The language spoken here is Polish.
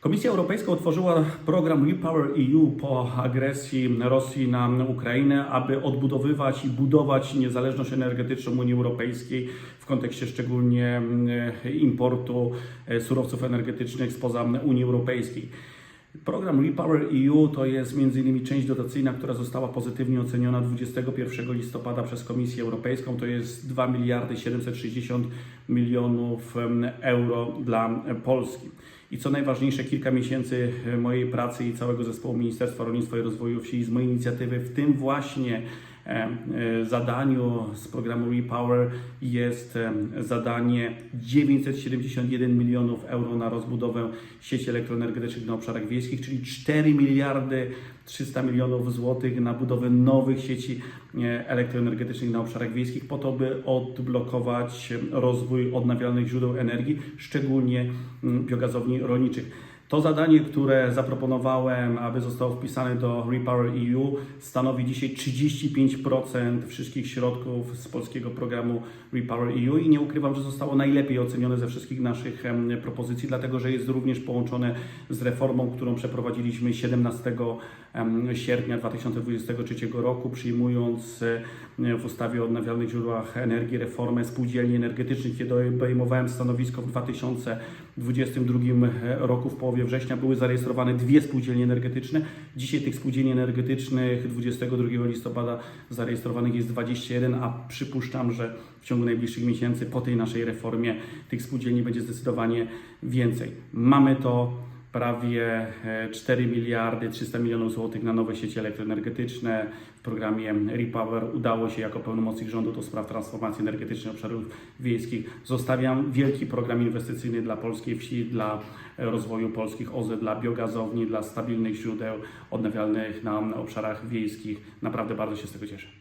Komisja Europejska otworzyła program Repower EU po agresji Rosji na Ukrainę, aby odbudowywać i budować niezależność energetyczną Unii Europejskiej w kontekście szczególnie e, importu e, surowców energetycznych spoza Unii Europejskiej. Program Repower EU to jest m.in. część dotacyjna, która została pozytywnie oceniona 21 listopada przez Komisję Europejską. To jest 2 miliardy 760 milionów euro dla Polski. I co najważniejsze, kilka miesięcy mojej pracy i całego zespołu Ministerstwa Rolnictwa i Rozwoju Wsi z mojej inicjatywy, w tym właśnie zadaniu z programu Repower jest e, zadanie 971 milionów euro na rozbudowę sieci elektroenergetycznych na obszarach wiejskich, czyli 4 miliardy 300 milionów złotych na budowę nowych sieci e, elektroenergetycznych na obszarach wiejskich po to, by odblokować e, rozwój odnawialnych źródeł energii, szczególnie mm, biogazowni rolniczych. To zadanie, które zaproponowałem, aby zostało wpisane do Repower EU, stanowi dzisiaj 35% wszystkich środków z polskiego programu Repower EU i nie ukrywam, że zostało najlepiej ocenione ze wszystkich naszych propozycji, dlatego że jest również połączone z reformą, którą przeprowadziliśmy 17 em, sierpnia 2023 roku, przyjmując e, w ustawie o odnawialnych źródłach energii reformę spółdzielni energetycznych, kiedy obejmowałem stanowisko w 2022 roku w połowie września były zarejestrowane dwie spółdzielnie energetyczne. Dzisiaj tych spółdzielni energetycznych 22 listopada zarejestrowanych jest 21, a przypuszczam, że w ciągu najbliższych miesięcy po tej naszej reformie tych spółdzielni będzie zdecydowanie więcej. Mamy to prawie e, 4 miliardy 300 milionów złotych na nowe sieci elektroenergetyczne. W programie Repower udało się jako pełnomocnik rządu do spraw transformacji energetycznej obszarów wiejskich. Zostawiam wielki program inwestycyjny dla polskiej wsi, dla e, rozwoju polskich OZE, dla biogazowni, dla stabilnych źródeł odnawialnych na obszarach wiejskich. Naprawdę bardzo się z tego cieszę.